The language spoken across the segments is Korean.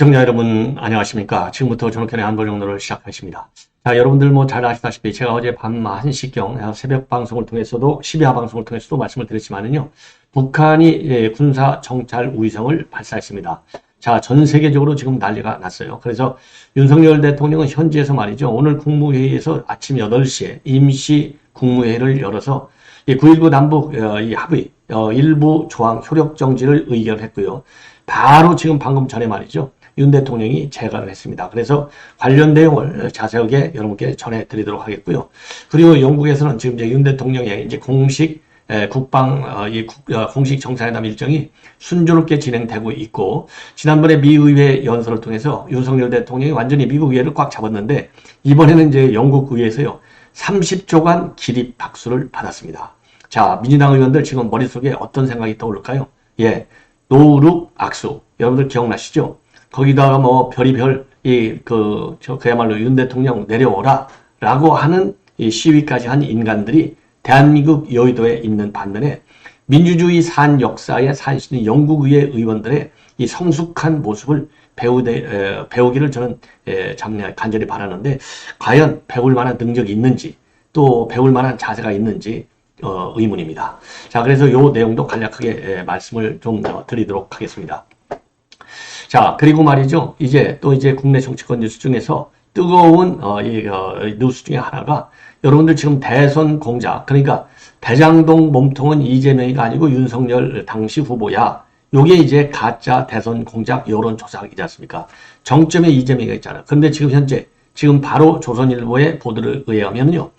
시청자 여러분 안녕하십니까? 지금부터 전옥현의 안보정도를 시작하겠습니다. 자 여러분들 뭐 잘 아시다시피 제가 어제 밤 1시경 새벽 방송을 통해서도 12화 방송을 통해서도 말씀을 드렸지만은요 북한이 예, 군사 정찰 우위성을 발사했습니다. 자 전 세계적으로 지금 난리가 났어요. 그래서 윤석열 대통령은 현지에서 말이죠. 오늘 국무회의에서 아침 8시에 임시 국무회의를 열어서 이9.19 남북 어, 이 합의 어, 일부 조항 효력 정지를 의결했고요. 바로 지금 방금 전에 말이죠. 윤 대통령이 재가를 했습니다. 그래서 관련 내용을 자세하게 여러분께 전해드리도록 하겠고요. 그리고 영국에서는 지금 이제 윤 대통령의 이제 공식 국방 어, 이 어, 공식 정상회담 일정이 순조롭게 진행되고 있고 지난번에 미 의회 연설을 통해서 윤석열 대통령이 완전히 미국 의회를 꽉 잡았는데 이번에는 이제 영국 의회에서요 30조간 기립 박수를 받았습니다. 자 민주당 의원들 지금 머릿속에 어떤 생각이 떠오를까요? 예, 노룩 악수 여러분들 기억나시죠? 거기다가 뭐 별이별 이 그 저 그야말로 윤 대통령 내려오라라고 하는 이 시위까지 한 인간들이 대한민국 여의도에 있는 반면에 민주주의 산 역사에 산신인 영국의회 의원들의 이 성숙한 모습을 배우되, 에, 배우기를 저는 에, 잠 간절히 바라는데 과연 배울 만한 능력이 있는지 또 배울 만한 자세가 있는지 어, 의문입니다. 자, 그래서 이 내용도 간략하게 예, 말씀을 좀 어, 드리도록 하겠습니다. 자, 그리고 말이죠. 이제 또 이제 국내 정치권 뉴스 중에서 뜨거운 어, 이 어, 뉴스 중에 하나가 여러분들 지금 대선 공작 그러니까 대장동 몸통은 이재명이가 아니고 윤석열 당시 후보야. 요게 이제 가짜 대선 공작 여론조사이지 않습니까? 정점에 이재명이가 있잖아요. 그런데 지금 현재 지금 바로 조선일보의 보도를 의하면요.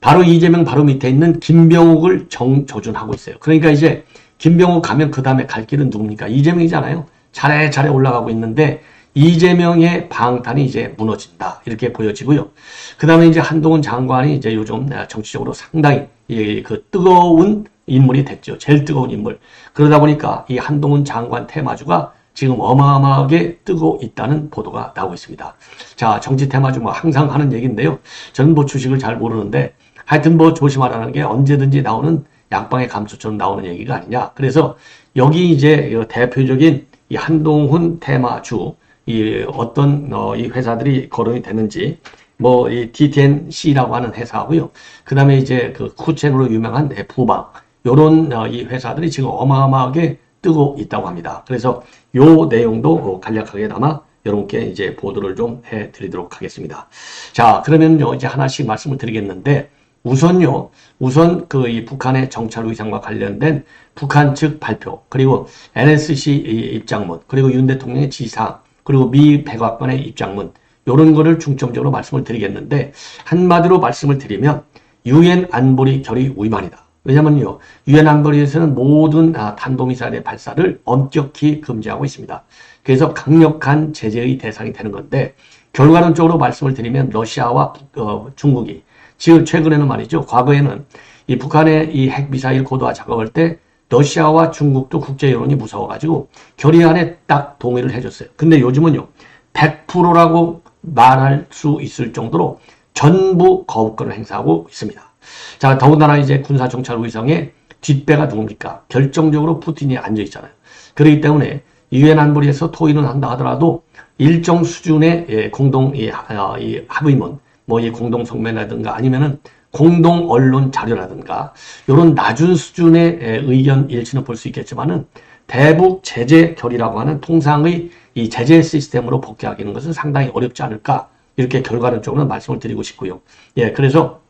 바로 이재명 바로 밑에 있는 김병욱을 정조준하고 있어요. 그러니까 이제 김병욱 가면 그 다음에 갈 길은 누굽니까? 이재명이잖아요. 차례차례 올라가고 있는데 이재명의 방탄이 이제 무너진다 이렇게 보여지고요. 그 다음에 이제 한동훈 장관이 이제 요즘 정치적으로 상당히 그 뜨거운 인물이 됐죠. 제일 뜨거운 인물. 그러다 보니까 이 한동훈 장관 테마주가 지금 어마어마하게 뜨고 있다는 보도가 나오고 있습니다. 자, 정치 테마주 뭐 항상 하는 얘기인데요. 저는 뭐 주식을 잘 모르는데 하여튼 뭐 조심하라는 게 언제든지 나오는 양방의 감초처럼 나오는 얘기가 아니냐. 그래서 여기 이제 대표적인 이 한동훈 테마주 이 어떤 어, 이 회사들이 거론이 되는지 뭐 이 DTNC라고 하는 회사고요. 그다음에 이제 그 쿠첸으로 유명한 부방 요런 어, 이 회사들이 지금 어마어마하게 뜨고 있다고 합니다. 그래서 요 내용도 간략하게 담아 여러분께 이제 보도를 좀 해드리도록 하겠습니다. 자, 그러면요 이제 하나씩 말씀을 드리겠는데 우선요, 우선 그 이 북한의 정찰 의상과 관련된 북한 측 발표, 그리고 NSC 입장문, 그리고 윤 대통령의 지상, 그리고 미 백악관의 입장문, 이런 거를 중점적으로 말씀을 드리겠는데, 한마디로 말씀을 드리면, 유엔 안보리 결의 위반이다. 왜냐면요, 유엔 안보리에서는 모든 아, 탄도미사일의 발사를 엄격히 금지하고 있습니다. 그래서 강력한 제재의 대상이 되는 건데, 결과론적으로 말씀을 드리면 러시아와 어, 중국이 지금 최근에는 말이죠. 과거에는 이 북한의 이 핵미사일 고도화 작업할 때 러시아와 중국도 국제 여론이 무서워가지고 결의안에 딱 동의를 해줬어요. 근데 요즘은요. 100%라고 말할 수 있을 정도로 전부 거부권을 행사하고 있습니다. 자, 더군다나 이제 군사정찰 위성의 뒷배가 누굽니까? 결정적으로 푸틴이 앉아 있잖아요. 그렇기 때문에 유엔 안보리에서 토의는 한다 하더라도 일정 수준의 예, 공동 어, 합의문 뭐 이 공동 성명이라든가 아니면은 공동 언론 자료라든가 이런 낮은 수준의 의견 일치는 볼 수 있겠지만은 대북 제재 결의라고 하는 통상의 이 제재 시스템으로 복귀하기는 것은 상당히 어렵지 않을까 이렇게 결과론적으로 말씀을 드리고 싶고요. 예, 그래서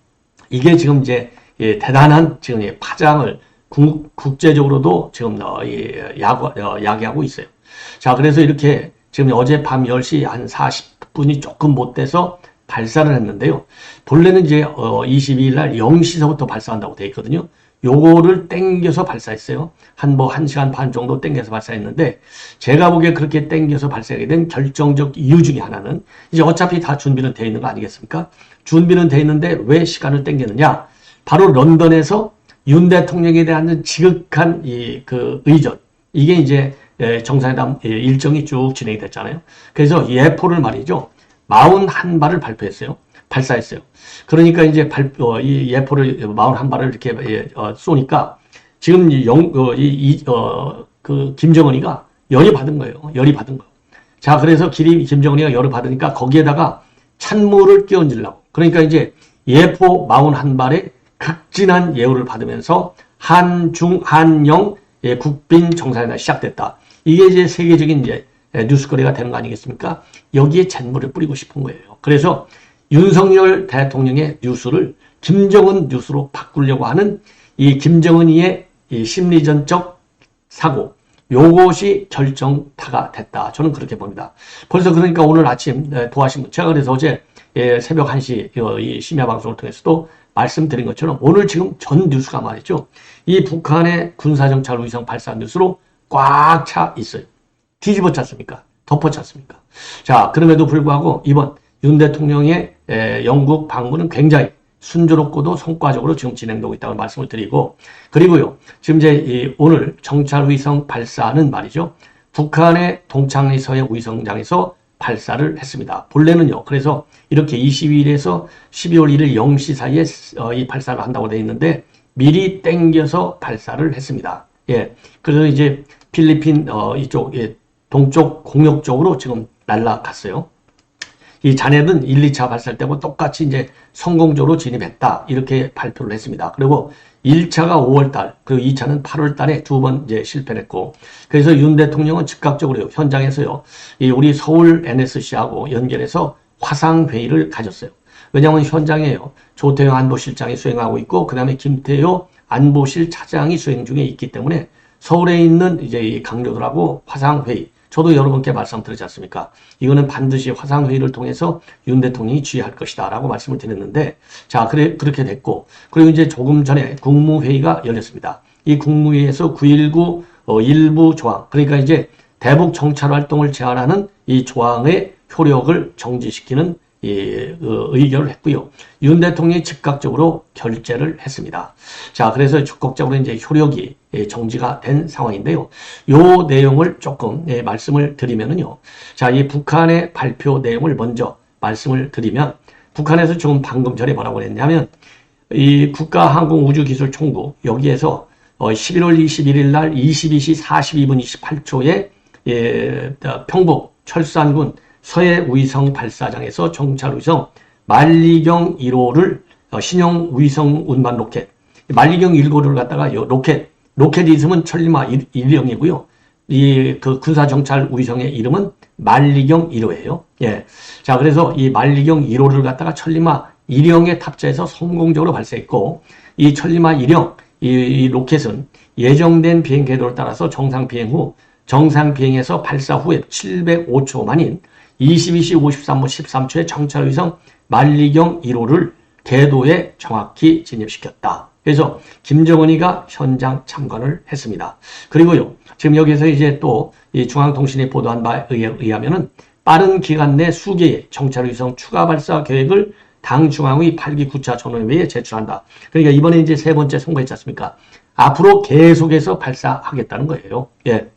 이게 지금 이제 예, 대단한 지금 예, 파장을 국, 국제적으로도 지금 어, 예, 야구, 어, 야기하고 있어요. 자, 그래서 이렇게 지금 어제 밤 10시 한 40분이 조금 못 돼서 발사를 했는데요. 본래는 이제 어 22일 날 0시서부터 발사한다고 되어 있거든요. 요거를 땡겨서 발사했어요. 한 뭐 1시간 반 정도 땡겨서 발사했는데 제가 보기에 그렇게 땡겨서 발사하게 된 결정적 이유 중에 하나는 이제 어차피 다 준비는 되어 있는 거 아니겠습니까? 준비는 되어 있는데 왜 시간을 땡겼느냐? 바로 런던에서 윤 대통령에 대한 지극한 이 그 의전 이게 이제 정상회담 일정이 쭉 진행이 됐잖아요. 그래서 예포를 말이죠. 41발을 발표했어요. 발사했어요. 그러니까 이제 발, 어, 이 예포를 41발을 이렇게 예, 어, 쏘니까 지금 영, 어, 이, 어, 그 김정은이가 열이 받은 거예요. 열이 받은 거. 자, 그래서 기리 김정은이가 열을 받으니까 거기에다가 찬물을 끼얹으려고. 그러니까 이제 예포 41발의 극진한 예우를 받으면서 한중 한영 예, 국빈 정상회담이 시작됐다. 이게 이제 세계적인 이제 예, 뉴스거리가 되는 거 아니겠습니까? 여기에 잔물을 뿌리고 싶은 거예요. 그래서 윤석열 대통령의 뉴스를 김정은 뉴스로 바꾸려고 하는 이 김정은이의 이 심리전적 사고, 요것이 결정타가 됐다. 저는 그렇게 봅니다. 벌써 그러니까 오늘 아침 에, 도하신 분, 제가 그래서 어제 예, 새벽 1시 어, 이 심야 방송을 통해서도 말씀드린 것처럼 오늘 지금 전 뉴스가 말이죠. 이 북한의 군사정찰 위성 발사 뉴스로 꽉 차 있어요. 뒤집어 찼습니까? 덮어 찼습니까? 자, 그럼에도 불구하고 이번 윤 대통령의 에, 영국 방문은 굉장히 순조롭고도 성과적으로 지금 진행되고 있다고 말씀을 드리고 그리고요 지금 이제 이 오늘 정찰 위성 발사는 말이죠 북한의 동창리서의 위성장에서 발사를 했습니다. 본래는요 그래서 이렇게 22일에서 12월 1일 0시 사이에 어, 이 발사를 한다고 되어 있는데 미리 땡겨서 발사를 했습니다. 예, 그래서 이제 필리핀 어, 이쪽 예, 동쪽 공역 쪽으로 지금 날라갔어요. 이 잔해는 1, 2차 발사 때고 똑같이 이제 성공적으로 진입했다. 이렇게 발표를 했습니다. 그리고 1차가 5월 달, 그리고 2차는 8월 달에 두 번 이제 실패를 했고, 그래서 윤 대통령은 즉각적으로 현장에서요, 이 우리 서울 NSC하고 연결해서 화상회의를 가졌어요. 왜냐하면 현장에요, 조태영 안보실장이 수행하고 있고, 그 다음에 김태효 안보실 차장이 수행 중에 있기 때문에 서울에 있는 이제 이 강료들하고 화상회의, 저도 여러분께 말씀드리지 않습니까? 이거는 반드시 화상회의를 통해서 윤 대통령이 지휘할 것이다 라고 말씀을 드렸는데 자 그래 그렇게 됐고 그리고 이제 조금 전에 국무회의가 열렸습니다. 이 국무회의에서 9.19 어, 일부 조항 그러니까 이제 대북 정찰 활동을 제한하는 이 조항의 효력을 정지시키는 이 어, 의결을 했고요. 윤 대통령이 즉각적으로 결재를 했습니다. 자, 그래서 적극적으로 이제 효력이 예, 정지가 된 상황인데요. 요 내용을 조금 예, 말씀을 드리면은요. 자, 이 북한의 발표 내용을 먼저 말씀을 드리면 북한에서 지금 방금 전에 뭐라고 했냐면 이 국가항공우주기술총국 여기에서 어, 11월 21일 날 22시 42분 28초에 예, 평북 철산군 서해 위성 발사장에서 정찰 위성 만리경 1호를 어, 신형 위성 운반 로켓 만리경 1호를 갖다가 요 로켓 로켓 이름은 천리마 1형이고요. 이 그 군사 정찰 위성의 이름은 만리경 1호예요. 예. 자, 그래서 이 만리경 1호를 갖다가 천리마 1형에 탑재해서 성공적으로 발사했고 이 천리마 1형 이, 이 로켓은 예정된 비행 궤도를 따라서 정상 비행 후 정상 비행에서 발사 후에 705초 만인 22시 53분 13초에 정찰 위성 만리경 1호를 궤도에 정확히 진입시켰다. 그래서 김정은이가 현장 참관을 했습니다. 그리고요, 지금 여기서 이제 또 이 중앙통신이 보도한 바에 의하면은 빠른 기간 내 수개의 정찰 위성 추가 발사 계획을 당 중앙의 8기 9차 전원회의에 제출한다. 그러니까 이번에 이제 세 번째 선거했지 않습니까? 앞으로 계속해서 발사하겠다는 거예요. 예.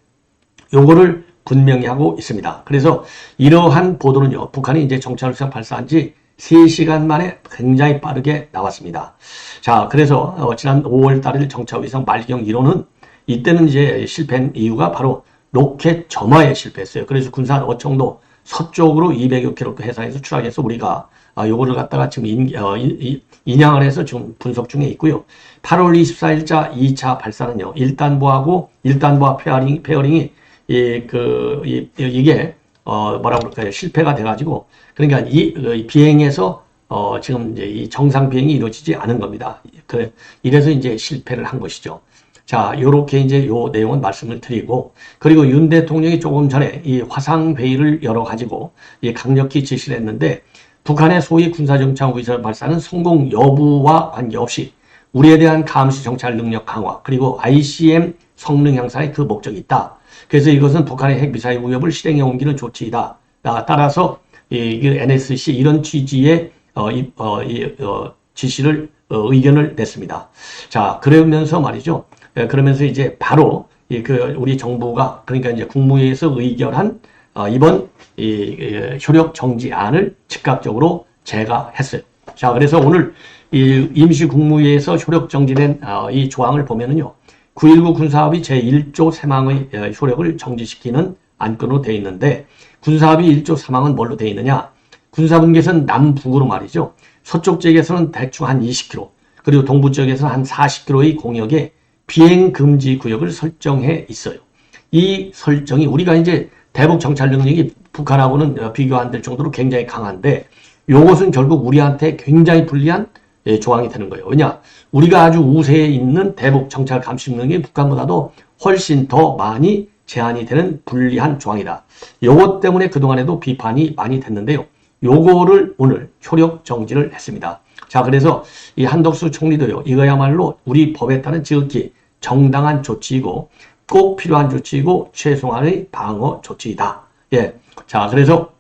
요거를 분명히 하고 있습니다. 그래서 이러한 보도는요, 북한이 이제 정찰 위성 발사한 지 3시간 만에 굉장히 빠르게 나왔습니다. 자, 그래서 어, 지난 5월 달일 정찰 위성 말경 1호는 이때는 이제 실패한 이유가 바로 로켓 점화에 실패했어요. 그래서 군산 어청도 서쪽으로 200여 킬로 해상에서 추락해서 우리가 아, 요거를 갖다가 지금 인, 어, 인, 인양을 해서 지금 분석 중에 있고요. 8월 24일자 2차 발사는요. 1단부하고 1단부와 페어링, 페어링이 이, 그, 이, 이게 어, 뭐라 그럴까요? 실패가 돼가지고 그러니까 이, 이 비행에서 어, 지금 이제 이 정상 비행이 이루어지지 않은 겁니다. 그, 이래서 이제 실패를 한 것이죠. 자, 요렇게 이제 요 내용은 말씀을 드리고, 그리고 윤 대통령이 조금 전에 이 화상회의를 열어가지고, 이 강력히 지시를 했는데, 북한의 소위 군사정찰 위성 발사는 성공 여부와 관계없이 우리에 대한 감시 정찰 능력 강화, 그리고 ICM 성능 향상에 그 목적이 있다. 그래서 이것은 북한의 핵미사일 위협을 실행해 옮기는 조치이다. 따라서 이 NSC 이런 취지의 어, 이, 어, 이, 어, 지시를 어, 의견을 냈습니다. 자 그러면서 말이죠. 예, 그러면서 이제 바로 이, 그 우리 정부가 그러니까 이제 국무회의에서 의결한 어, 이번 이, 이, 효력 정지안을 즉각적으로 제가했어요. 자 그래서 오늘 이 임시 국무회의에서 효력 정지된 어, 이 조항을 보면은요. 9.19 군사합의 제1조 세망의 어, 효력을 정지시키는 안건으로 되어 있는데 군사합의 1조 3항은 뭘로 되어 있느냐? 군사분계선 남북으로 말이죠. 서쪽 지역에서는 대충 한 20km, 그리고 동부 지역에서는 한 40km의 공역에 비행 금지 구역을 설정해 있어요. 이 설정이 우리가 이제 대북 정찰 능력이 북한하고는 어, 비교 안 될 정도로 굉장히 강한데 요것은 결국 우리한테 굉장히 불리한 예, 조항이 되는 거예요. 왜냐? 우리가 아주 우세에 있는 대북 정찰 감시 능력이 북한보다도 훨씬 더 많이 제한이 되는 불리한 조항이다. 요것 때문에 그동안에도 비판이 많이 됐는데요. 요거를 오늘 효력 정지를 했습니다. 자, 그래서 이 한덕수 총리도요, 이거야말로 우리 법에 따른 지극히 정당한 조치이고 꼭 필요한 조치이고 최소한의 방어 조치이다. 예. 자, 그래서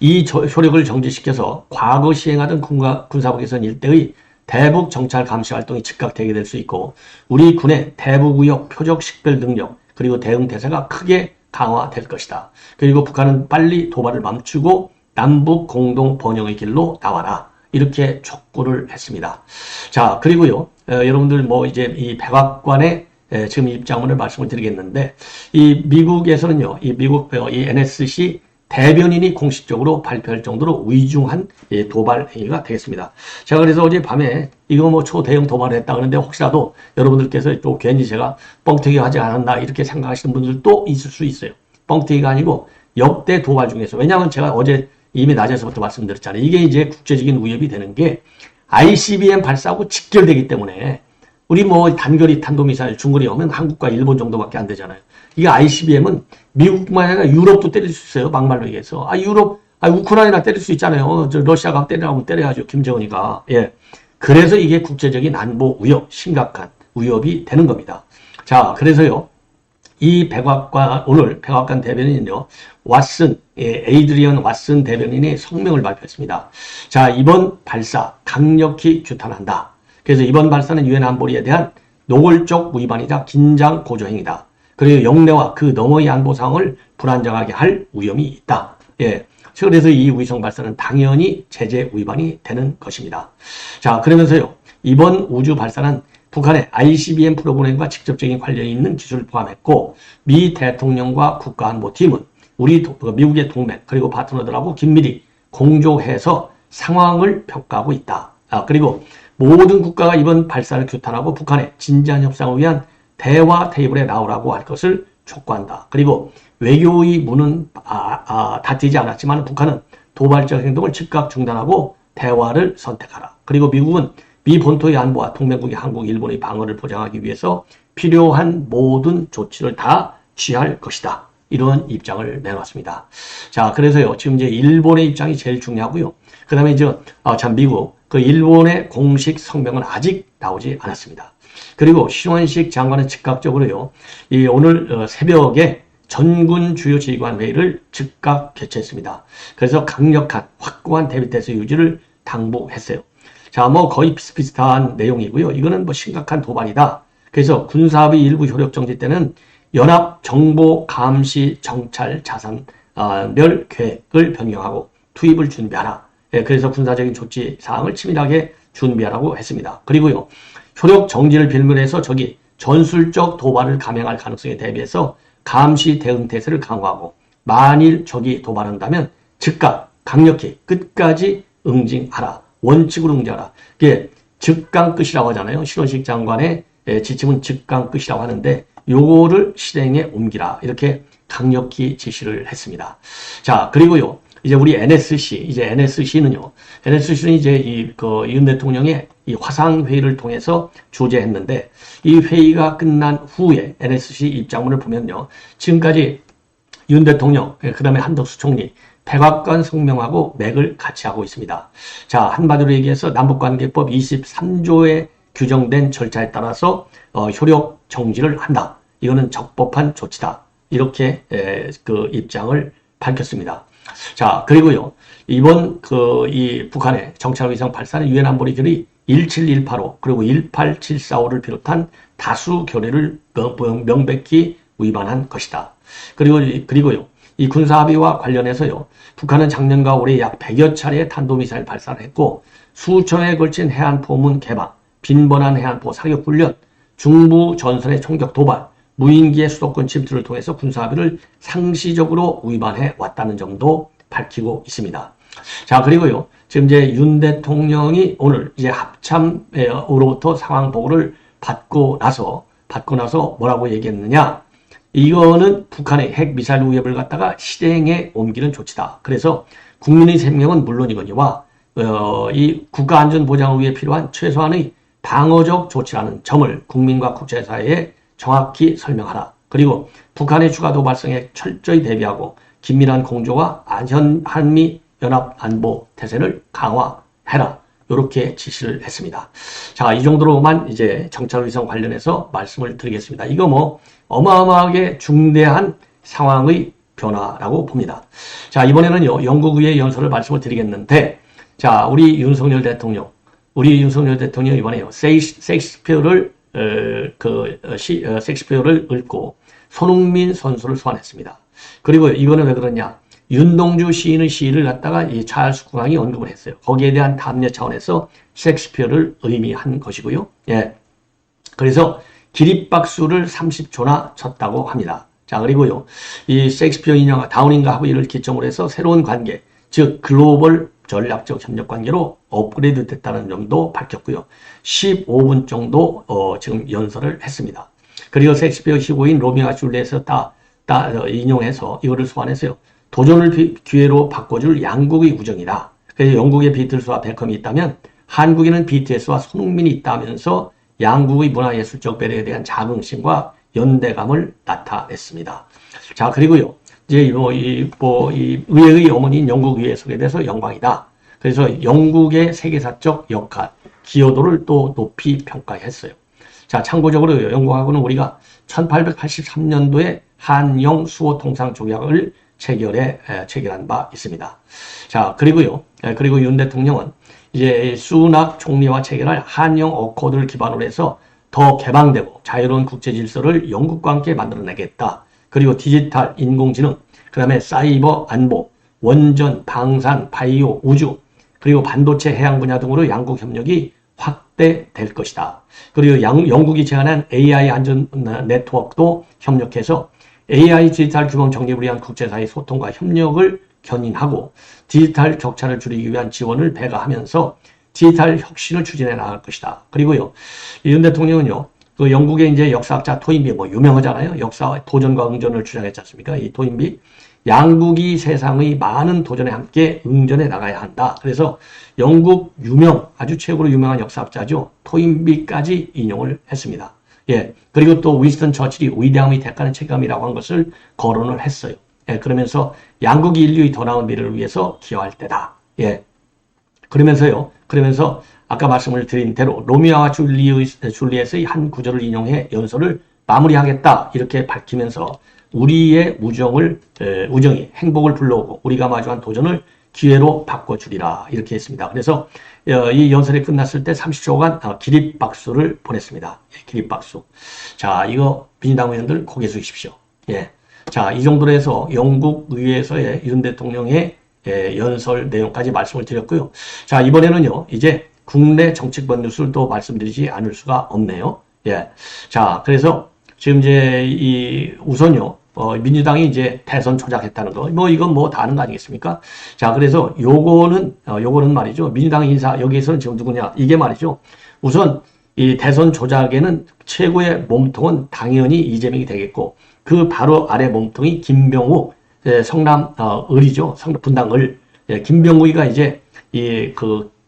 이 저- 효력을 정지시켜서 과거 시행하던 군가, 군사복에선 일대의 대북 정찰 감시 활동이 즉각 대기될 수 있고 우리 군의 대북 의혹 표적 식별 능력 그리고 대응 태세가 크게 강화될 것이다. 그리고 북한은 빨리 도발을 멈추고 남북 공동 번영의 길로 나와라. 이렇게 촉구를 했습니다. 자, 그리고요, 어, 여러분들 뭐 이제 이 백악관의 에, 지금 입장문을 말씀을 드리겠는데, 이 미국에서는요, 이 미국 어, 이 NSC 대변인이 공식적으로 발표할 정도로 위중한 예, 도발 행위가 되겠습니다. 제가 그래서 어제 밤에 이거 뭐 초대형 도발을 했다 그러는데 혹시라도 여러분들께서 또 괜히 제가 뻥튀기 하지 않았나 이렇게 생각하시는 분들도 있을 수 있어요. 뻥튀기가 아니고 역대 도발 중에서 왜냐하면 제가 어제 이미 낮에서부터 말씀드렸잖아요. 이게 이제 국제적인 위협이 되는 게 ICBM 발사하고 직결되기 때문에 우리 뭐 단거리 탄도미사일 중거리 오면 한국과 일본 정도밖에 안 되잖아요. 이게 ICBM은 미국뿐만 아니라 유럽도 때릴 수 있어요. 막말로 얘기해서. 아, 유럽, 아, 우크라이나 때릴 수 있잖아요. 어, 저 러시아가 때리라면 때려야죠. 김정은이가. 예. 그래서 이게 국제적인 안보 위협, 심각한 위협이 되는 겁니다. 자, 그래서요. 이 백악관, 오늘 백악관 대변인은요, 왓슨, 예, 에이드리언 왓슨 대변인이 성명을 발표했습니다. 자, 이번 발사 강력히 규탄한다. 그래서 이번 발사는 유엔 안보리에 대한 노골적 위반이자 긴장 고조 행위다. 그리고 영내와 그 너머의 안보 상황을 불안정하게 할 위험이 있다. 예. 그래서 이 위성 발사는 당연히 제재 위반이 되는 것입니다. 자, 그러면서요. 이번 우주 발사는 북한의 ICBM 프로그램과 직접적인 관련이 있는 기술을 포함했고 미 대통령과 국가안보팀은 우리 도- 그 미국의 동맹 그리고 파트너들하고 긴밀히 공조해서 상황을 평가하고 있다. 아, 그리고 모든 국가가 이번 발사를 규탄하고 북한의 진지한 협상을 위한 대화 테이블에 나오라고 할 것을 촉구한다. 그리고 외교의 문은 아, 아, 닫히지 않았지만 북한은 도발적 행동을 즉각 중단하고 대화를 선택하라. 그리고 미국은 미 본토의 안보와 동맹국의 한국, 일본의 방어를 보장하기 위해서 필요한 모든 조치를 다 취할 것이다. 이런 입장을 내놨습니다. 자, 그래서요, 지금 이제 일본의 입장이 제일 중요하고요. 그 다음에 이제, 아, 참, 미국, 그 일본의 공식 성명은 아직 나오지 않았습니다. 그리고 신원식 장관은 즉각적으로요, 이 오늘 어, 새벽에 전군 주요 지휘관 회의를 즉각 개최했습니다. 그래서 강력한 확고한 대비태세 유지를 당부했어요. 자, 뭐 거의 비슷비슷한 내용이고요. 이거는 뭐 심각한 도발이다. 그래서 군사합의 일부 효력 정지 때는 연합 정보 감시 정찰 자산별 계획을 변경하고 투입을 준비하라. 예, 그래서 군사적인 조치 사항을 치밀하게 준비하라고 했습니다. 그리고요. 효력 정지를 빌미로 해서 저기 전술적 도발을 감행할 가능성에 대비해서 감시 대응 태세를 강화하고 만일 적이 도발한다면 즉각 강력히 끝까지 응징하라. 원칙으로 응징하라. 이게 즉강 끝이라고 하잖아요. 신원식 장관의 예, 지침은 즉강 끝이라고 하는데 요거를 실행에 옮기라. 이렇게 강력히 지시를 했습니다. 자, 그리고요. 이제 우리 NSC, 이제 NSC는요. NSC는 이제 이, 그, 윤 대통령의 이 화상 회의를 통해서 주재했는데 이 회의가 끝난 후에 NSC 입장문을 보면요. 지금까지 윤 대통령, 그 다음에 한덕수 총리, 백악관 성명하고 맥을 같이 하고 있습니다. 자, 한마디로 얘기해서 남북관계법 23조에 규정된 절차에 따라서 어, 효력 정지를 한다. 이거는 적법한 조치다. 이렇게 에, 그 입장을 밝혔습니다. 자, 그리고요. 이번 그 이 북한의 정찰 위성 발사는 유엔 안보리 결의 17185 그리고 18745를 비롯한 다수 결의를 명백히 위반한 것이다. 그리고 그리고요. 이 군사 합의와 관련해서요. 북한은 작년과 올해 약 100여 차례의 탄도미사일 발사를 했고 수천 회에 걸친 해안 포문 개방, 빈번한 해안포 사격 훈련, 중부 전선의 총격 도발, 무인기의 수도권 침투를 통해서 군사합의를 상시적으로 위반해 왔다는 점도 밝히고 있습니다. 자, 그리고요. 지금 이제 윤 대통령이 오늘 이제 합참으로부터 상황 보고를 받고 나서, 받고 나서 뭐라고 얘기했느냐. 이거는 북한의 핵 미사일 위협을 갖다가 실행에 옮기는 조치다. 그래서 국민의 생명은 물론이거니와 어, 이 국가 안전 보장을 위해 필요한 최소한의 방어적 조치라는 점을 국민과 국제사회에 정확히 설명하라. 그리고 북한의 추가 도발성에 철저히 대비하고 긴밀한 공조와 현 한미 연합 안보 태세를 강화해라. 이렇게 지시를 했습니다. 자, 이 정도로만 이제 정찰 위성 관련해서 말씀을 드리겠습니다. 이거 뭐 어마어마하게 중대한 상황의 변화라고 봅니다. 자, 이번에는요, 영국의 연설을 말씀을 드리겠는데, 자, 우리 윤석열 대통령, 우리 윤석열 대통령 이번에요, 셰익스피어를, 어, 그, 어, 시, 어, 셰익스피어를 읽고 손흥민 선수를 소환했습니다. 그리고 이거는 왜 그러냐? 윤동주 시인의 시를 갖다가 이 찰스 국왕이 언급을 했어요. 거기에 대한 담례 차원에서 셰익스피어를 의미한 것이고요. 예. 그래서 기립박수를 30초나 쳤다고 합니다. 자, 그리고요. 이 셰익스피어 인형 다운인가 하고 이를 기점으로 해서 새로운 관계, 즉 글로벌 전략적 협력 관계로 업그레이드 됐다는 점도 밝혔고요. 15분 정도 어, 지금 연설을 했습니다. 그리고 셰익스피어 희고인 로미오와 줄리엣에서 다, 다 어, 인용해서 이거를 소환했어요. 도전을 기회로 바꿔줄 양국의 우정이다. 그래서 영국의 비틀스와 베컴이 있다면 한국에는 BTS와 손흥민이 있다면서 양국의 문화예술적 배려에 대한 자긍심과 연대감을 나타냈습니다. 자, 그리고요. 이제 뭐, 이, 뭐, 이 의회의 어머니인 영국 의회 소개에 대해서 영광이다. 그래서 영국의 세계사적 역할, 기여도를 또 높이 평가했어요. 자, 참고적으로 영국하고는 우리가 1883년도에 한영 수호 통상 조약을 체결해 체결한 바 있습니다. 자, 그리고요. 그리고 윤 대통령은 이제 수낙 총리와 체결할 한영 어코드를 기반으로 해서 더 개방되고 자유로운 국제 질서를 영국과 함께 만들어내겠다. 그리고 디지털, 인공지능, 그 다음에 사이버 안보, 원전, 방산, 바이오, 우주, 그리고 반도체 해양 분야 등으로 양국 협력이 확대될 것이다. 그리고 양, 영국이 제안한 AI 안전 네트워크도 협력해서 AI 디지털 규범 정립을 위한 국제사회 소통과 협력을 견인하고 디지털 격차를 줄이기 위한 지원을 배가하면서 디지털 혁신을 추진해 나갈 것이다. 그리고요, 이윤 대통령은요, 그 영국의 이제 역사학자 토인비 뭐 유명하잖아요. 역사 도전과 응전을 주장했지 않습니까? 이 토인비 양국이 세상의 많은 도전에 함께 응전해 나가야 한다. 그래서 영국 유명 아주 최고로 유명한 역사학자죠. 토인비까지 인용을 했습니다. 예. 그리고 또 위스턴 처칠이 위대함이 대가는 책임이라고 한 것을 거론을 했어요. 예. 그러면서 양국 인류의 더 나은 미래를 위해서 기여할 때다. 예. 그러면서요. 그러면서 아까 말씀을 드린 대로 로미오와 줄리의, 줄리엣의 한 구절을 인용해 연설을 마무리하겠다. 이렇게 밝히면서 우리의 우정을, 에, 우정이 행복을 불러오고 우리가 마주한 도전을 기회로 바꿔주리라. 이렇게 했습니다. 그래서 어, 이 연설이 끝났을 때 30초간 어, 기립박수를 보냈습니다. 예, 기립박수. 자, 이거 민주당 의원들 고개 숙이십시오. 예. 자, 이 정도로 해서 영국 의회에서의 윤 대통령의 예, 연설 내용까지 말씀을 드렸고요. 자, 이번에는요, 이제 국내 정치권 뉴스를 또 말씀드리지 않을 수가 없네요. 예. 자, 그래서 지금 이제 이 우선요, 어, 민주당이 이제 대선 조작했다는 거, 뭐 이건 뭐 다 아는 거 아니겠습니까? 자, 그래서 요거는, 어, 요거는 말이죠. 민주당 인사, 여기에서는 지금 누구냐? 이게 말이죠. 우선 이 대선 조작에는 최고의 몸통은 당연히 이재명이 되겠고, 그 바로 아래 몸통이 김병욱, 예, 성남, 어, 을이죠. 성남 분당 을. 예, 김병욱이가 이제 이그 예,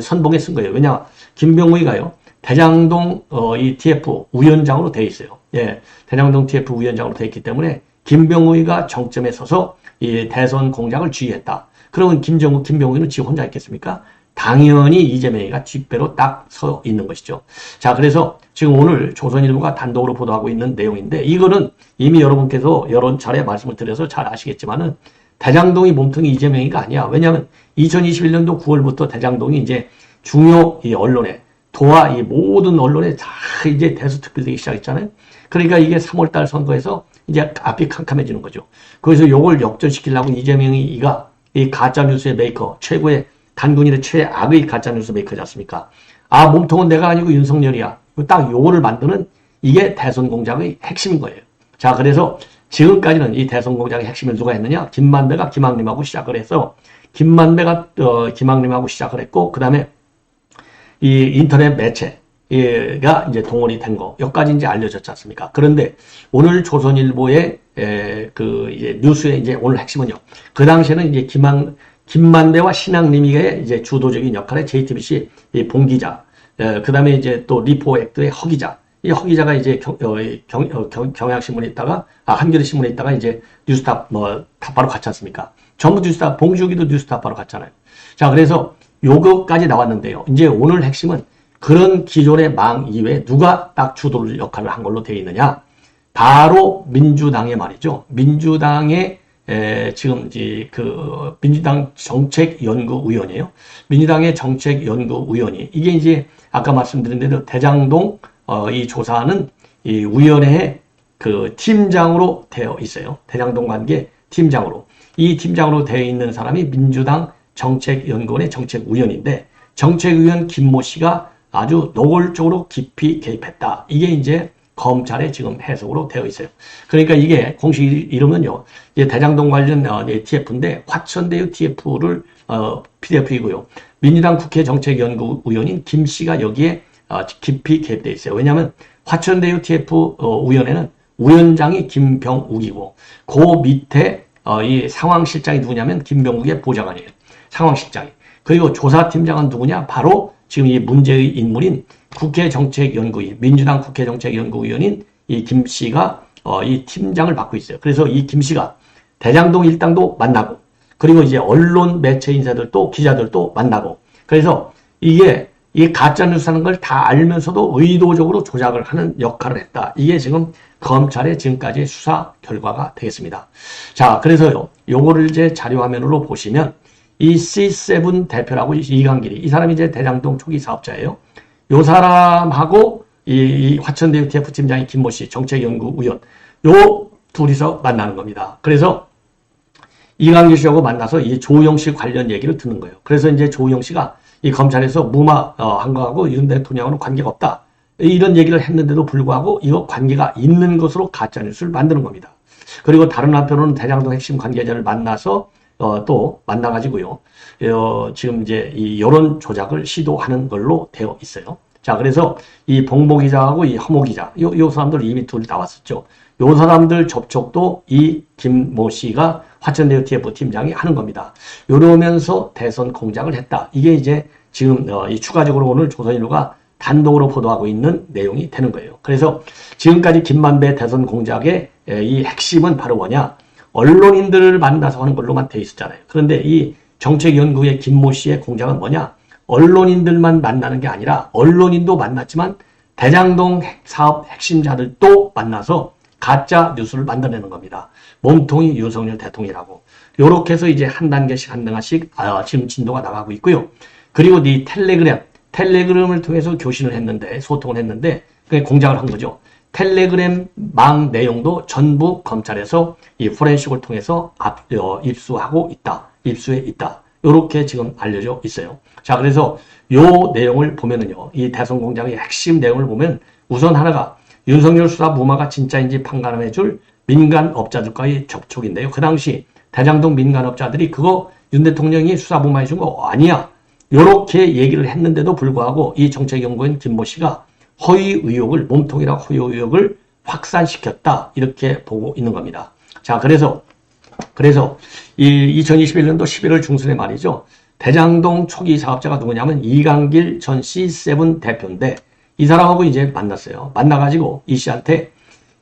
선봉에 쓴 거예요. 왜냐, 김병욱이가요. 대장동 어, 이 TF 위원장으로 돼 있어요. 예, 대장동 TF 위원장으로 돼 있기 때문에 김병우가 정점에 서서 이 대선 공작을 지휘했다. 그러면 김정우, 김병우는 지 혼자 있겠습니까? 당연히 이재명이가 뒷배로 딱 서 있는 것이죠. 자, 그래서 지금 오늘 조선일보가 단독으로 보도하고 있는 내용인데 이거는 이미 여러분께서 여러 차례 말씀을 드려서 잘 아시겠지만은 대장동이 몸통이 이재명이가 아니야. 왜냐하면 2021년도 9월부터 대장동이 이제 중요 이 언론에 도와 이 모든 언론에 다 이제 대수특필되기 시작했잖아요. 그러니까 이게 3월달 선거에서 이제 앞이 캄캄해지는 거죠. 그래서 요걸 역전시키려고 이재명이 이가 이 가짜뉴스의 메이커, 최고의 단군일의 최악의 가짜뉴스 메이커지 않습니까? 아, 몸통은 내가 아니고 윤석열이야. 딱 요거를 만드는 이게 대선 공작의 핵심인 거예요. 자, 그래서 지금까지는 이 대선 공작의 핵심을 누가 했느냐? 김만배가 김학림하고 시작을 해서 김만배가 어, 김학림하고 시작을 했고 그 다음에 이 인터넷 매체가 이제 동원이 된 거, 여기까지 이제 알려졌지 않습니까? 그런데 오늘 조선일보의 에, 그 이제 뉴스의 이제 오늘 핵심은요. 그 당시에는 이제 김학 김만배와 신학림이의 이제 주도적인 역할의 JTBC 이 봉기자, 그 다음에 이제 또 리포 액트의 허기자, 이 허 기자가 이제 경, 어, 경, 어, 경, 경향신문에 있다가, 아, 한겨레 신문에 있다가 이제 뉴스탑, 뭐, 탑바로 갔지 않습니까? 전부 뉴스탑, 봉주기도 뉴스탑 바로 갔잖아요. 자, 그래서 요거까지 나왔는데요. 이제 오늘 핵심은 그런 기존의 망 이외에 누가 딱 주도 역할을 한 걸로 되어 있느냐? 바로 민주당의 말이죠. 민주당의 에, 지금 이제 그 민주당 정책연구위원이에요. 민주당의 정책연구위원이 이게 이제 아까 말씀드린 대로 대장동 어, 이 조사는 이 위원회의 그 팀장으로 되어 있어요. 대장동 관계 팀장으로 이 팀장으로 되어 있는 사람이 민주당 정책연구원의 정책위원인데 정책위원 김모 씨가 아주 노골적으로 깊이 개입했다. 이게 이제 검찰의 지금 해석으로 되어 있어요. 그러니까 이게 공식 이름은요, 이제 대장동 관련 어, 네, TF인데 화천대유 TF를 어, PDF이고요. 민주당 국회 정책연구위원인 김 씨가 여기에 어, 깊이 개입되어 있어요. 왜냐하면 화천대유 TF 어, 위원회는 위원장이 김병욱이고 그 밑에 어, 이 상황실장이 누구냐면 김병욱의 보좌관이에요. 상황실장이. 그리고 조사팀장은 누구냐? 바로 지금 이 문제의 인물인 국회 정책연구위, 민주당 국회 정책연구위원인 이 김 씨가 어, 이 팀장을 맡고 있어요. 그래서 이 김 씨가 대장동 일당도 만나고, 그리고 이제 언론 매체 인사들도 기자들도 만나고, 그래서 이게 이 가짜 뉴스하는 걸 다 알면서도 의도적으로 조작을 하는 역할을 했다. 이게 지금 검찰의 지금까지의 수사 결과가 되겠습니다. 자, 그래서요, 요거를 이제 자료 화면으로 보시면 이 C7 대표라고 이강길이 이 사람이 이제 대장동 초기 사업자예요. 요 사람하고 이, 이 화천대유 TF 팀장인 김모 씨 정책연구위원 요 둘이서 만나는 겁니다. 그래서 이강길 씨하고 만나서 이 조영 씨 관련 얘기를 듣는 거예요. 그래서 이제 조영 씨가 이 검찰에서 무마 어, 한 거하고 윤 대통령하고는 관계가 없다. 이런 얘기를 했는데도 불구하고 이거 관계가 있는 것으로 가짜뉴스를 만드는 겁니다. 그리고 다른 한편으로는 대장동 핵심 관계자를 만나서 어, 또 만나가지고요. 어, 지금 이제 이 여론 조작을 시도하는 걸로 되어 있어요. 자, 그래서 이 봉보 기자하고 이 허모 기자, 요, 요 사람들 이미 둘이 나왔었죠. 요 사람들 접촉도 이 김모 씨가 화천대유 TF 팀장이 하는 겁니다. 이러면서 대선 공작을 했다. 이게 이제 지금 어, 이 추가적으로 오늘 조선일보가 단독으로 보도하고 있는 내용이 되는 거예요. 그래서 지금까지 김만배 대선 공작의 이 핵심은 바로 뭐냐? 언론인들을 만나서 하는 걸로만 돼 있었잖아요. 그런데 이 정책연구의 김모 씨의 공작은 뭐냐? 언론인들만 만나는 게 아니라 언론인도 만났지만 대장동 사업 핵심자들도 만나서 가짜 뉴스를 만들어내는 겁니다. 몸통이 윤석열 대통령이라고. 요렇게 해서 이제 한 단계씩 한 단계씩 아, 지금 진도가 나가고 있고요. 그리고 이 텔레그램, 텔레그램을 통해서 교신을 했는데 소통을 했는데 그게 공작을 한 거죠. 텔레그램 망 내용도 전부 검찰에서 이 포렌식을 통해서 압, 어, 입수하고 있다. 입수해 있다. 이렇게 지금 알려져 있어요. 자, 그래서 요 내용을 보면은요, 이 대선 공작의 핵심 내용을 보면 우선 하나가 윤석열 수사 무마가 진짜인지 판단해 줄 민간업자들과의 접촉인데요. 그 당시 대장동 민간업자들이 그거 윤 대통령이 수사 무마해 준 거 아니야. 요렇게 얘기를 했는데도 불구하고 이 정책연구원 김모 씨가 허위 의혹을 몸통이라 허위 의혹을 확산시켰다 이렇게 보고 있는 겁니다. 자 그래서 그래서 이 2021년도 11월 중순에 말이죠. 대장동 초기 사업자가 누구냐면 이강길 전 C7 대표인데 이 사람하고 이제 만났어요. 만나가지고 이 씨한테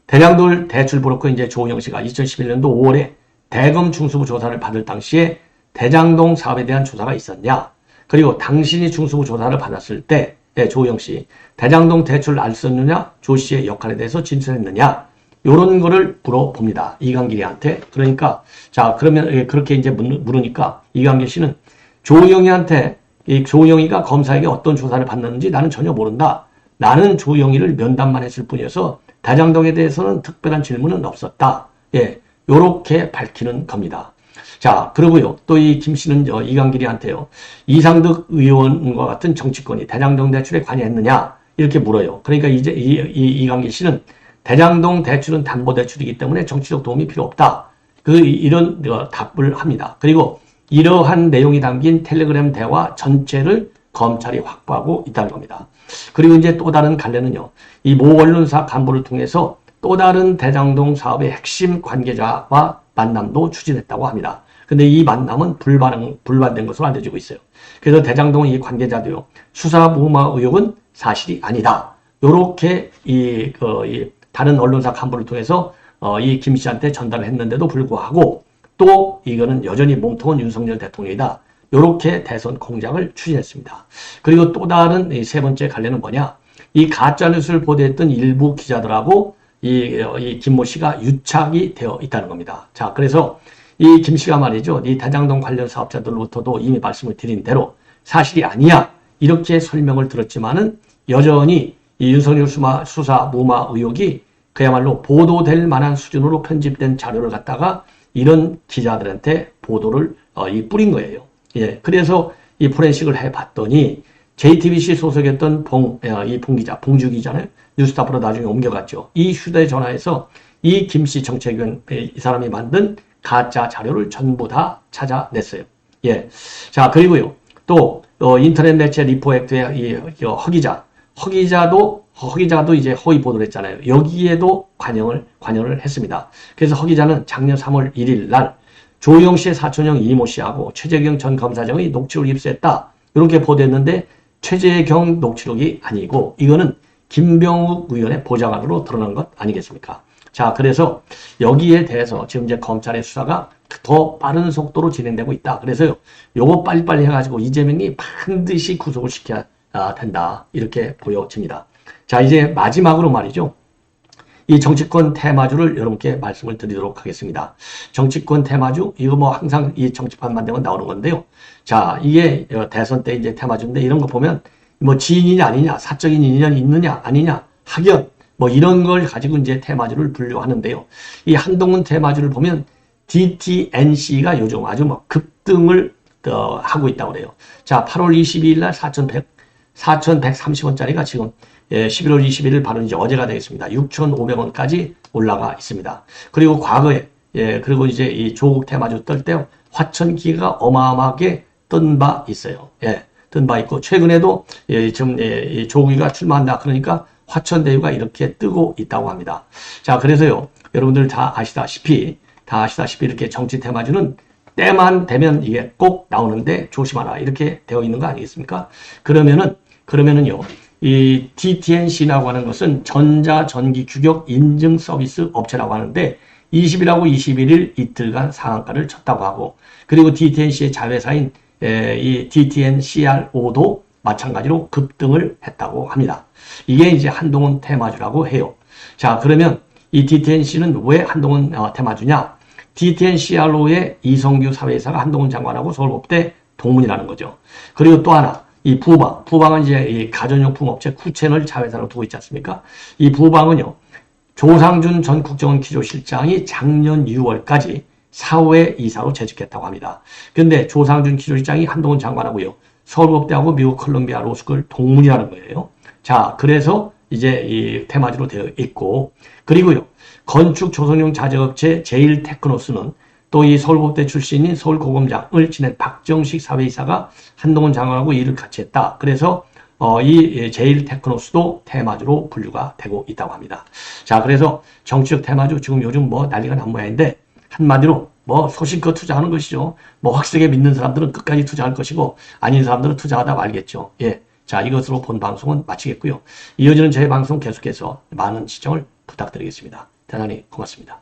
대장돌 대출 브로커 이제 조은영 씨가 2011년도 5월에 대검 중수부 조사를 받을 당시에 대장동 사업에 대한 조사가 있었냐? 그리고 당신이 중수부 조사를 받았을 때 네, 조우영 씨. 대장동 대출 알수 없느냐? 조 씨의 역할에 대해서 진술했느냐? 요런 거를 물어봅니다. 이강길이한테. 그러니까, 자, 그러면 그렇게 이제 물으니까 이강길 씨는 조우영이한테, 이 조우영이가 검사에게 어떤 조사를 받는지 나는 전혀 모른다. 나는 조우영이를 면담만 했을 뿐이어서 대장동에 대해서는 특별한 질문은 없었다. 예, 요렇게 밝히는 겁니다. 자, 그러고요. 또 이 김 씨는 저 이강길이한테요. 이상득 의원과 같은 정치권이 대장동 대출에 관여했느냐? 이렇게 물어요. 그러니까 이제 이, 이, 이강기 씨는 대장동 대출은 담보 대출이기 때문에 정치적 도움이 필요 없다. 그 이런 어, 답을 합니다. 그리고 이러한 내용이 담긴 텔레그램 대화 전체를 검찰이 확보하고 있다는 겁니다. 그리고 이제 또 다른 갈래는요. 이 모 언론사 간부를 통해서 또 다른 대장동 사업의 핵심 관계자와 만남도 추진했다고 합니다. 근데 이 만남은 불반, 불반된 것으로 알려지고 있어요. 그래서 대장동 이 관계자도요. 수사 무마 의혹은 사실이 아니다. 요렇게 이, 그, 이 다른 언론사 간부를 통해서 어, 이 김 씨한테 전달을 했는데도 불구하고 또 이거는 여전히 몸통은 윤석열 대통령이다. 요렇게 대선 공작을 추진했습니다. 그리고 또 다른 이세 번째 갈래는 뭐냐? 이 가짜뉴스를 보도했던 일부 기자들하고 이, 이 김모 씨가 유착이 되어 있다는 겁니다. 자, 그래서 이 김 씨가 말이죠. 이 대장동 관련 사업자들로부터도 이미 말씀을 드린 대로 사실이 아니야. 이렇게 설명을 들었지만은 여전히 이 윤석열 수마, 수사 무마 의혹이 그야말로 보도될 만한 수준으로 편집된 자료를 갖다가 이런 기자들한테 보도를 어, 이 뿌린 거예요. 예, 그래서 이 포렌식을 해봤더니 JTBC 소속이었던 봉, 어, 이봉 기자, 봉주 기자는 뉴스타프로 나중에 옮겨갔죠. 이 휴대전화에서 이 김씨 정책위원 이 사람이 만든 가짜 자료를 전부 다 찾아냈어요. 예. 자, 그리고요. 또, 어, 인터넷 매체 리포 액트의 이, 이허 기자, 허 기자도, 허 기자도 이제 허위 보도를 했잖아요. 여기에도 관여를, 관여를 했습니다. 그래서 허 기자는 작년 3월 1일 날 조영 씨의 사촌형 이모 씨하고 최재경 전 검사장의 녹취록을 입수했다. 이렇게 보도했는데 최재경 녹취록이 아니고 이거는 김병욱 의원의 보좌관으로 드러난 것 아니겠습니까? 자, 그래서 여기에 대해서 지금 이제 검찰의 수사가 더 빠른 속도로 진행되고 있다. 그래서요, 요거 빨리빨리 해가지고 이재명이 반드시 구속을 시켜야 된다. 이렇게 보여집니다. 자, 이제 마지막으로 말이죠. 이 정치권 테마주를 여러분께 말씀을 드리도록 하겠습니다. 정치권 테마주, 이거 뭐 항상 이 정치판 만들면 나오는 건데요. 자, 이게 대선 때 이제 테마주인데 이런 거 보면 뭐 지인이냐 아니냐, 사적인 인연이 있느냐 아니냐, 학연, 뭐 이런 걸 가지고 이제 테마주를 분류하는데요. 이 한동훈 테마주를 보면 DTNC가 요즘 아주 뭐 급등을 어, 하고 있다고 그래요. 자, 8월 22일 날 4,100, 4,130원짜리가 지금 예, 11월 21일 바로 이제 어제가 되겠습니다. 6,500원까지 올라가 있습니다. 그리고 과거에 예, 그리고 이제 이 조국 테마주 뜰 때 화천기가 어마어마하게 뜬 바 있어요. 예, 뜬 바 있고 최근에도 예, 지금 예, 조국이가 출마한다 그러니까 화천대유가 이렇게 뜨고 있다고 합니다. 자, 그래서요. 여러분들 다 아시다시피 다 아시다시피 이렇게 정치 테마주는 때만 되면 이게 꼭 나오는데 조심하라 이렇게 되어 있는 거 아니겠습니까? 그러면은 그러면은요. 이 DTNC라고 하는 것은 전자 전기 규격 인증 서비스 업체라고 하는데 20일하고 21일 이틀간 상한가를 쳤다고 하고 그리고 DTNC의 자회사인 이 DTNCRO도 마찬가지로 급등을 했다고 합니다. 이게 이제 한동훈 테마주라고 해요. 자 그러면 이 DTNC는 왜 한동훈 어, 테마주냐? DTNCRO의 이성규 사회이사가 한동훈 장관하고 서울법대 동문이라는 거죠. 그리고 또 하나 이 부방, 부방은 이제 이 가전용품 업체 쿠첸을 자회사로 두고 있지 않습니까? 이 부방은요, 조상준 전 국정원 기조실장이 작년 6월까지 사후에 이사로 재직했다고 합니다. 근데 조상준 기조실장이 한동훈 장관하고요, 서울법대하고 미국 컬럼비아 로스쿨 동문이라는 거예요. 자, 그래서 이제 이 테마주로 되어 있고, 그리고요, 건축 조선용 자재업체 제일테크노스는 또 이 서울법대 출신인 서울고검장을 지낸 박정식 사회이사가 한동훈 장관하고 일을 같이 했다. 그래서 어, 이 제일 테크노스도 테마주로 분류가 되고 있다고 합니다. 자, 그래서 정치적 테마주 지금 요즘 뭐 난리가 난 모양인데 한마디로 뭐 소신껏 투자하는 것이죠. 뭐 확실하게 믿는 사람들은 끝까지 투자할 것이고 아닌 사람들은 투자하다 말겠죠. 예. 자, 이것으로 본 방송은 마치겠고요. 이어지는 제 방송 계속해서 많은 시청을 부탁드리겠습니다. 대단히 고맙습니다.